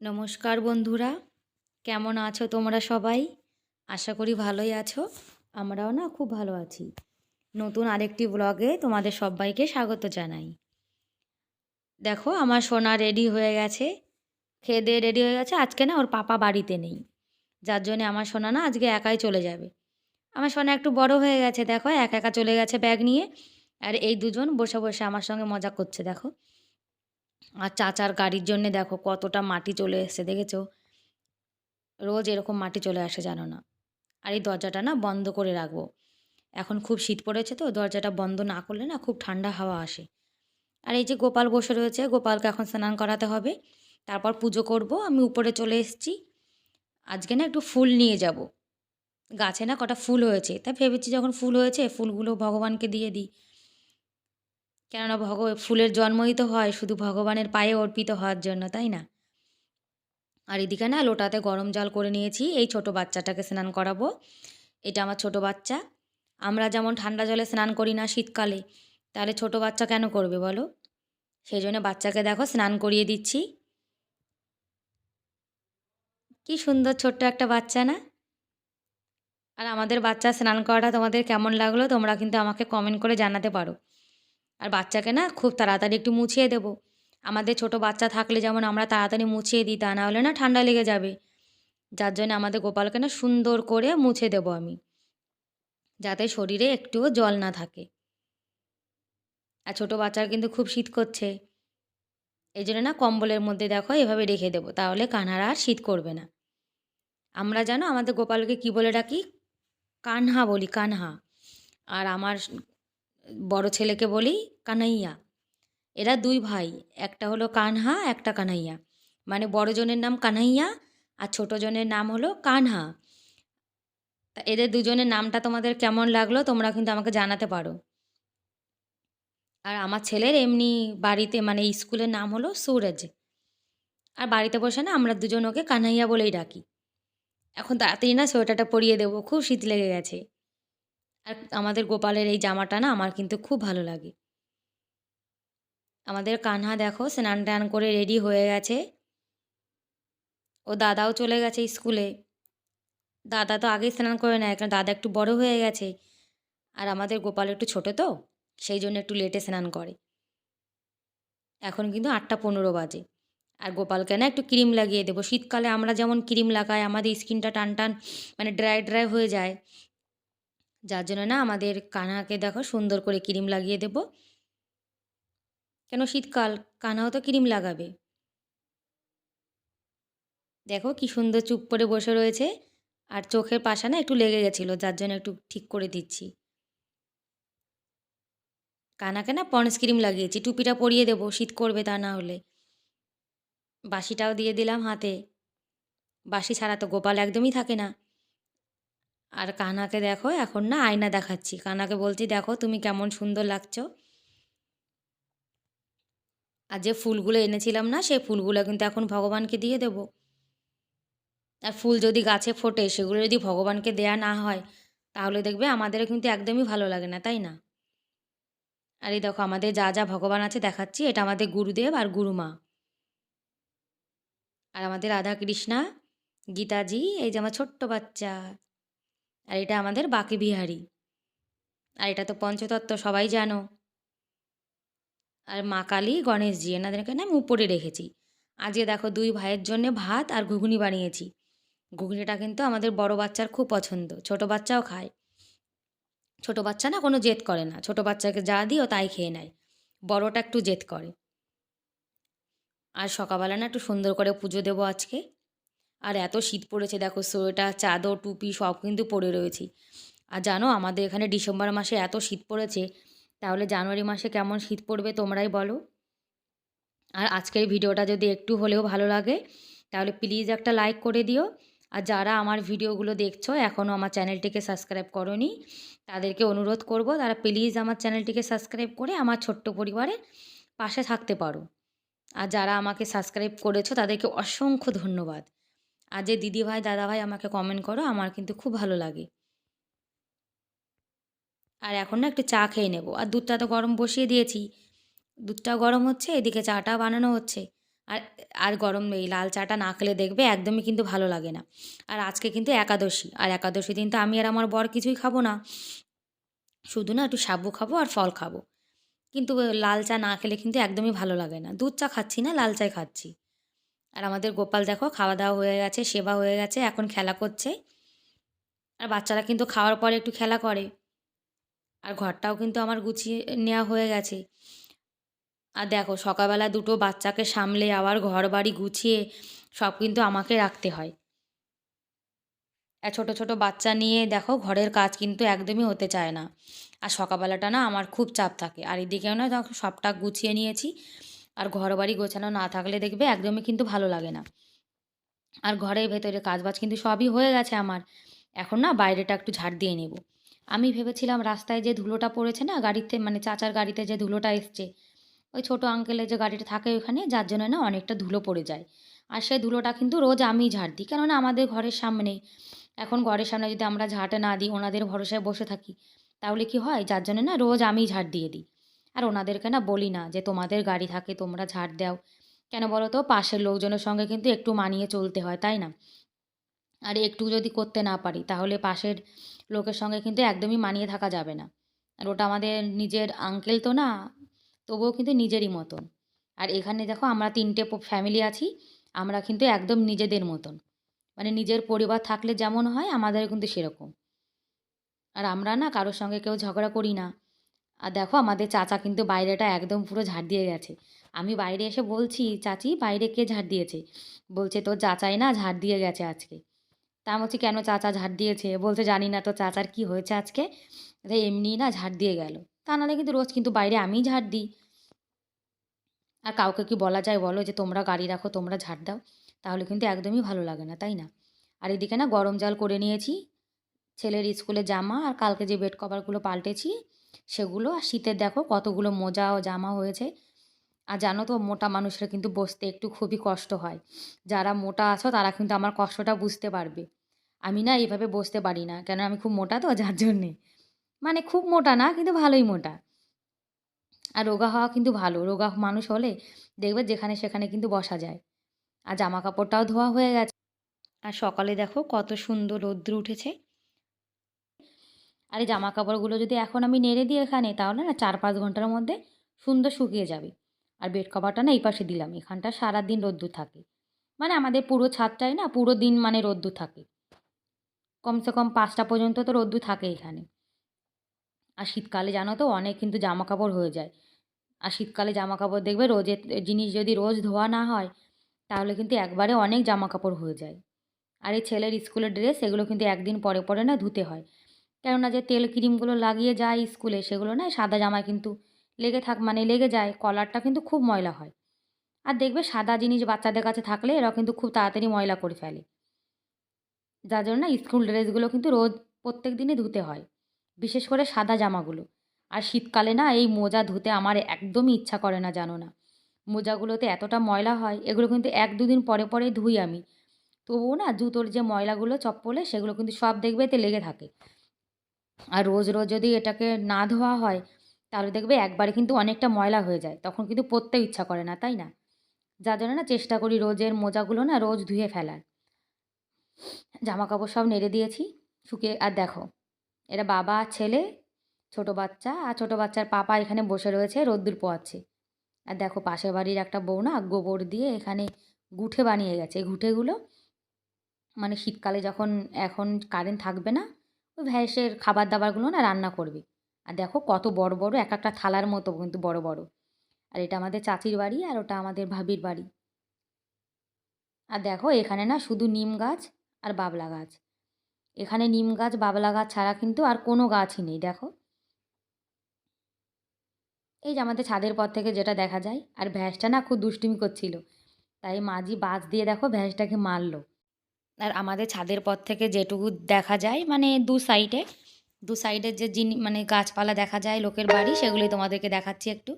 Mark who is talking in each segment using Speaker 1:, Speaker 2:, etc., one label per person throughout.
Speaker 1: নমস্কার বন্ধুরা, কেমন আছো তোমরা সবাই? আশা করি ভালোই আছো, আমরাও না খুব ভালো আছি। নতুন আরেকটি ব্লগে তোমাদের সবাইকে স্বাগত জানাই। দেখো, আমার সোনা রেডি হয়ে গেছে, খেয়ে রেডি হয়ে গেছে, আজকে না ওর পাপা বাড়িতে নেই। যার জন্যে আমার সোনা না আজকে একাই চলে যাবে। আমার সোনা একটু বড় হয়ে গেছে, দেখো, একা একা চলে গেছে ব্যাগ নিয়ে, আর এই দুজন বসে বসে আমার সঙ্গে মজা করছে, দেখো। আর চাচার গাড়ির জন্যে দেখো কতটা মাটি চলে এসছে, দেখেছ? রোজ এরকম মাটি চলে আসে, জানো না? আর এই দরজাটা না বন্ধ করে রাখব। এখন খুব শীত পড়েছে তো, দরজাটা বন্ধ না করলে না খুব ঠান্ডা হাওয়া আসে। আর এই যে গোপাল বসে রয়েছে, গোপালকে এখন স্নান করাতে হবে। তারপর পুজো করব, আমি উপরে চলে এসেছি। আজকে না একটু ফুল নিয়ে যাব। গাছে না কটা ফুল হয়েছে তাই ভেবেছি যখন ফুল হয়েছে, ফুলগুলো ভগবানকে দিয়ে দিই। কেননা ভগ, ফুলের জন্মই তো হয়, শুধু ভগবানের পায়ে অর্পিত হওয়ার জন্য, তাই না? আর এদিকে না, লোটাতে গরম জল করে নিয়েছি, এই ছোট বাচ্চাটাকে স্নান করাবো। এটা আমার ছোট বাচ্চা। আমরা যেমন ঠান্ডা জলে স্নান করি না শীতকালে, তাহলে ছোট বাচ্চা কেন করবে বলো? সেই জন্য বাচ্চাকে দেখো, স্নান করিয়ে দিচ্ছি। কি সুন্দর ছোট্ট একটা বাচ্চা না? আর আমাদের বাচ্চা স্নান করাটা তোমাদের কেমন লাগল, তোমরা কিন্তু আমাকে কমেন্ট করে জানাতে পারো। আর বাচ্চাকে না খুব তাড়াতাড়ি একটু মুছিয়ে দেবো। আমাদের ছোট বাচ্চা থাকলে যেমন আমরা তাড়াতাড়ি মুছিয়ে দিই, তা না হলে না ঠান্ডা লেগে যাবে। যার জন্য আমাদের গোপালকে না সুন্দর করে মুছে দেবো আমি, যাতে শরীরে একটুও জল না থাকে। আর ছোটো বাচ্চার কিন্তু খুব শীত করছে, এই জন্য না কম্বলের মধ্যে দেখো এভাবে রেখে দেবো, তাহলে কানহারা আর শীত করবে না। আমরা জানো আমাদের গোপালকে কি বলে ডাকি? কানহা বলি, কানহা। আর আমার বড় ছেলেকে বলি কানাইয়া। এরা দুই ভাই, একটা হলো কানহা, একটা কানাইয়া। মানে বড় জনের নাম কানাইয়া আর ছোট জনের নাম হলো কানহা। তা এদের দুজনের নামটা তোমাদের কেমন লাগল তোমরা কিন্তু আমাকে জানাতে পারো। আর আমার ছেলের এমনি বাড়িতে মানে স্কুলের নাম হলো সুরজ। আর বাড়িতে বসে না আমরা দুজন ওকে কানাইয়া বলেই ডাকি। এখন তাড়াতাড়ি না সোয়েটারটা পরিয়ে দেবো, খুব শীত লেগে গেছে। আর আমাদের গোপালের এই জামাটা না আমার কিন্তু খুব ভালো লাগে। আমাদের কানহা দেখো স্নান টান করে রেডি হয়ে গেছে। ও দাদাও চলে গেছে স্কুলে দাদা তো আগেই স্নান করে নেয়, কারণ দাদা একটু বড় হয়ে গেছে। আর আমাদের গোপাল একটু ছোটো তো, সেই জন্য একটু লেটে স্নান করে। এখন কিন্তু আটটা পনেরো বাজে। আর গোপালকে না একটু ক্রিম লাগিয়ে দেবো। শীতকালে আমরা যেমন ক্রিম লাগাই, আমাদের স্কিনটা টান টান মানে ড্রাই ড্রাই হয়ে যায়। যার জন্য না আমাদের কানাকে দেখো সুন্দর করে ক্রিম লাগিয়ে দেব। কেন শীতকাল, কানাও তো ক্রিম লাগাবে। দেখো কি সুন্দর চুপ করে বসে রয়েছে। আর চোখের পাশা না একটু লেগে গেছিল, যার জন্য একটু ঠিক করে দিচ্ছি। কানাকে না পন্স ক্রিম লাগিয়েছি, টুপিটা পরিয়ে দেবো, শীত করবে তা না হলে। বাসিটাও দিয়ে দিলাম হাতে। বাসি ছাড়া তো গোপাল একদমই থাকে না। আর কানাকে দেখো, এখন না আয়না দেখাচ্ছি। কানাকে বলছি, দেখো, তুমি কেমন সুন্দর লাগছো। আর যে ফুলগুলো এনেছিলাম না, সেই ফুলগুলো কিন্তু এখন ভগবানকে দিয়ে দেব। আর ফুল যদি গাছে ফোটে, সেগুলো যদি ভগবানকে দেয়া না হয়, তাহলে দেখবে আমাদের কিন্তু একদমই ভালো লাগে না, তাই না? আর এই দেখো, আমাদের যা যা ভগবান আছে দেখাচ্ছি, এটা আমাদের গুরুদেব আর গুরুমা। আর আমাদের রাধা কৃষ্ণা গীতাজি, এই যে আমার ছোট্ট বাচ্চা। আর এটা আমাদের বাকি বিহারি। আর এটা তো পঞ্চতত্ত্ব, সবাই জানো। আর মা কালী, গণেশজি, এনাদেরকে না আমি উপরে রেখেছি। আজকে দেখো দুই ভাইয়ের জন্য ভাত আর ঘুগনি বানিয়েছি। ঘুগনিটা কিন্তু আমাদের বড় বাচ্চার খুব পছন্দ, ছোট বাচ্চাও খায়। ছোট বাচ্চা না কোনো জেদ করে না, ছোট বাচ্চাকে যা দিও তাই খেয়ে নেয়। বড়টা একটু জেদ করে। আর সকালবেলা না একটু সুন্দর করে পুজো দেবো আজকে। আর এত শীত পড়েছে, দেখো সোয়েটার, চাদর, টুপি সব কিন্তু পরে রয়েছি। আর জানো, আমাদের এখানে ডিসেম্বর মাসে এত শীত পড়েছে, তাহলে জানুয়ারি মাসে কেমন শীত পড়বে তোমরাই বলো। আর আজকের ভিডিওটা যদি একটু হলেও ভালো লাগে, তাহলে প্লিজ একটা লাইক করে দিও। আর যারা আমার ভিডিওগুলো দেখছ এখনও আমার চ্যানেলটিকে সাবস্ক্রাইব করনি, তাদেরকে অনুরোধ করব, তারা প্লিজ আমার চ্যানেলটিকে সাবস্ক্রাইব করে আমার ছোট্ট পরিবারের পাশে থাকতে পারো। আর যারা আমাকে সাবস্ক্রাইব করেছ, তাদেরকে অসংখ্য ধন্যবাদ। আর যে দিদিভাই, দাদাভাই আমাকে কমেন্ট করো, আমার কিন্তু খুব ভালো লাগে। আর এখন না একটু চা খেয়ে নেব। আর দুধটা তো গরম বসিয়ে দিয়েছি। দুধটা গরম হচ্ছে, এদিকে চাটা বানানো হচ্ছে। আর আর গরম এই লাল চাটা না খেলে দেখবে একদমই কিন্তু ভালো লাগে না। আর আজকে কিন্তু একাদশী, আর একাদশী দিন তো আমি আর আমার বর কিছুই খাব না। শুধু না একটু সাবু খাব আর ফল খাব। কিন্তু লাল চা না খেলে কিন্তু একদমই ভালো লাগে না। দুধ চা খাচ্ছি না, লাল চাই খাচ্ছি। আর আমাদের গোপাল দেখো খাওয়া দাওয়া হয়ে গেছে, সেবা হয়ে গেছে, এখন খেলা করছে। আর বাচ্চারা কিন্তু খাওয়ার পরে একটু খেলা করে। আর ঘরটাও কিন্তু আমার গুছিয়ে নেওয়া হয়ে গেছে। আর দেখো, সকালবেলা দুটো বাচ্চাকে সামলে আবার ঘর বাড়ি গুছিয়ে সব কিন্তু আমাকে রাখতে হয়। আর ছোটো ছোটো বাচ্চা নিয়ে দেখো, ঘরের কাজ কিন্তু একদমই হতে চায় না। আর সকালবেলাটা না আমার খুব চাপ থাকে। আর এদিকেও না সবটা গুছিয়ে নিয়েছি। আর ঘর বাড়ি গোছানো না থাকলে দেখবে একদমই কিন্তু ভালো লাগে না। আর ঘরের ভেতরে কাজবাজ কিন্তু সবই হয়ে গেছে আমার। এখন না বাইরেটা একটু ঝাড় দিয়ে নেব। আমি ভেবেছিলাম রাস্তায় যে ধুলোটা পড়েছে না গাড়িতে মানে চাচার গাড়িতে যে ধুলোটা এসছে, ওই ছোটো আঙ্কেলের যে গাড়িটা থাকে ওখানে যার জন্য না অনেকটা ধুলো পড়ে যায়। আর সেই ধুলোটা কিন্তু রোজ আমি ঝাড় দিই। কেননা আমাদের ঘরের সামনে, এখন ঘরের সামনে যদি আমরা ঝাঁটে না দিই, ওনাদের ভরসায় বসে থাকি, তাহলে কি হয়? যার জন্য না রোজ আমি ঝাড় দিয়ে দিই। আর ওনাদেরকে না বলি না যে তোমাদের গাড়ি থাকে তোমরা ঝাড় দাও। কেন বলো তো? পাশের লোকজনের সঙ্গে কিন্তু একটু মানিয়ে চলতে হয়, তাই না? আর একটু যদি করতে না পারি, তাহলে পাশের লোকের সঙ্গে কিন্তু একদমই মানিয়ে থাকা যাবে না। আর ওটা আমাদের নিজের আঙ্কেল তো না, তবুও কিন্তু নিজেরই মতন। আর এখানে দেখো আমরা তিনটে ফ্যামিলি আছি, আমরা কিন্তু একদম নিজেদের মতন। মানে নিজের পরিবার থাকলে যেমন হয় আমাদের কিন্তু সেরকম। আর আমরা না কারোর সঙ্গে কেউ ঝগড়া করি না। আর দেখো আমাদের চাচা কিন্তু বাইরেটা একদম পুরো ঝাড় দিয়ে গেছে। আমি বাইরে এসে বলছি, চাচি, বাইরে কে ঝাড় দিয়েছে? বলছে, তোর চাচাই না ঝাড় দিয়ে গেছে আজকে। তা আমি বলছি, কেন চাচা ঝাড় দিয়েছে? বলছে, জানি না তো চাচার কি হয়েছে আজকে। এমনি না ঝাড় দিয়ে গেল। তা নাহলে কিন্তু রোজ কিন্তু বাইরে আমিই ঝাড় দিই। আর কাউকে কি বলা যায় বলো যে, তোমরা গাড়ি রাখো, তোমরা ঝাড় দাও। তাহলে কিন্তু একদমই ভালো লাগে না, তাই না? আর এদিকে না গরম জল করে নিয়েছি, ছেলের স্কুলে জামা, আর কালকে যে বেড কভারগুলো পাল্টেছি সেগুলো আর শীতের দেখো কতগুলো মোজা ও জামা হয়েছে। আর জানো তো মোটা মানুষের কিন্তু বসতে একটু খুবই কষ্ট হয়। যারা মোটা আছো তারা কিন্তু আমার কষ্টটা বুঝতে পারবে। আমি না এইভাবে বসতে পারি না। কেন আমি খুব মোটা তো, যার জন্যে। মানে খুব মোটা না, কিন্তু ভালোই মোটা। আর রোগা হওয়া কিন্তু ভালো। রোগা মানুষ হলে দেখবে যেখানে সেখানে কিন্তু বসা যায়। আর জামা কাপড়টাও ধোয়া হয়ে গেছে। আর সকালে দেখো কত সুন্দর রৌদ্র উঠেছে। আর এই জামা কাপড়গুলো যদি এখন আমি নেড়ে দিই এখানে, তাহলে না চার পাঁচ ঘণ্টার মধ্যে সুন্দর শুকিয়ে যাবে। আর বেড কভারটা না এই পাশে দিলাম, এখানটা সারাদিন রোদ্দুর থাকে। মানে আমাদের পুরো ছাদটাই না পুরো দিন মানে রোদ্দুর থাকে। কমসে কম পাঁচটা পর্যন্ত তো রোদ্দুর থাকে এখানে। আর শীতকালে জানো তো অনেক কিন্তু জামা কাপড় হয়ে যায়। আর শীতকালে জামা কাপড় দেখবে রোজের জিনিস যদি রোজ ধোয়া না হয়, তাহলে কিন্তু একবারে অনেক জামা কাপড় হয়ে যায়। আর এই ছেলের স্কুলের ড্রেস এগুলো কিন্তু একদিন পরে পরে না ধুতে হয়। কেননা যে তেল ক্রিমগুলো লাগিয়ে যায় স্কুলে, সেগুলো না সাদা জামায় কিন্তু লেগে থাক মানে লেগে যায়, কলারটা কিন্তু খুব ময়লা হয়। আর দেখবে সাদা জিনিস বাচ্চাদের কাছে থাকলে এরা কিন্তু খুব তাড়াতাড়ি ময়লা করে ফেলে। যার জন্য না স্কুল ড্রেসগুলো কিন্তু রোজ প্রত্যেক দিনই ধুতে হয়, বিশেষ করে সাদা জামাগুলো। আর শীতকালে না এই মোজা ধুতে আমার একদমই ইচ্ছা করে না, জানো না। মোজাগুলোতে এতটা ময়লা হয়, এগুলো কিন্তু এক দুদিন পরে পরে ধুই আমি। তবুও না জুতোর যে ময়লাগুলো, চপ্পলে, সেগুলো কিন্তু সব দেখবে এতে লেগে থাকে। আর রোজ রোজ যদি এটাকে না ধোয়া হয়, তাহলে দেখবে একবারে কিন্তু অনেকটা ময়লা হয়ে যায়। তখন কিন্তু পরতেও ইচ্ছা করে না, তাই না? যার জন্য না চেষ্টা করি রোজের মোজাগুলো না রোজ ধুয়ে ফেলার। জামা কাপড় সব নেড়ে দিয়েছি, শুকিয়ে, আর দেখো, এরা বাবা, ছেলে, ছোট বাচ্চা, আর ছোট বাচ্চার পাপা এখানে বসে রয়েছে, রোদ্দুর পোয়াচ্ছে আর দেখো, পাশের বাড়ির একটা বউ না গোবর দিয়ে এখানে গুঠে বানিয়ে গেছে। এই মানে শীতকালে যখন এখন কারেন্ট থাকবে না ভ্যাসের খাবার দাবারগুলো না রান্না করবে। আর দেখো কত বড় বড়, এক একটা থালার মতো কিন্তু বড় বড়। আর এটা আমাদের চাচির বাড়ি আর ওটা আমাদের ভাবির বাড়ি। আর দেখো এখানে না শুধু নিম গাছ আর বাবলা গাছ। এখানে নিম গাছ, বাবলা গাছ ছাড়া কিন্তু আর কোনো গাছই নেই, দেখো। এই যে আমাদের ছাদের পর থেকে যেটা দেখা যায়, আর ভ্যাসটা না খুব দুষ্টিমি করছিল। তাই মাঝি বাজ দিয়ে দেখো ভ্যাসটাকে মারলো। আর আমাদের ছাদের পথ থেকে যেটুকু দেখা যায় মানে দু সাইডে দু সাইডের যে জিন মানে গাছপালা দেখা যায় লোকের বাড়ি, সেগুলোই তোমাদেরকে দেখাচ্ছি একটু।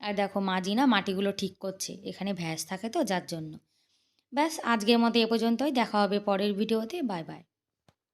Speaker 1: আর দেখো মাঝি না মাটিগুলো ঠিক করছে, এখানে ভ্যাস থাকে তো, যার জন্য। ব্যাস, আজকের মতো এ পর্যন্তই, দেখা হবে পরের ভিডিওতে বাই বাই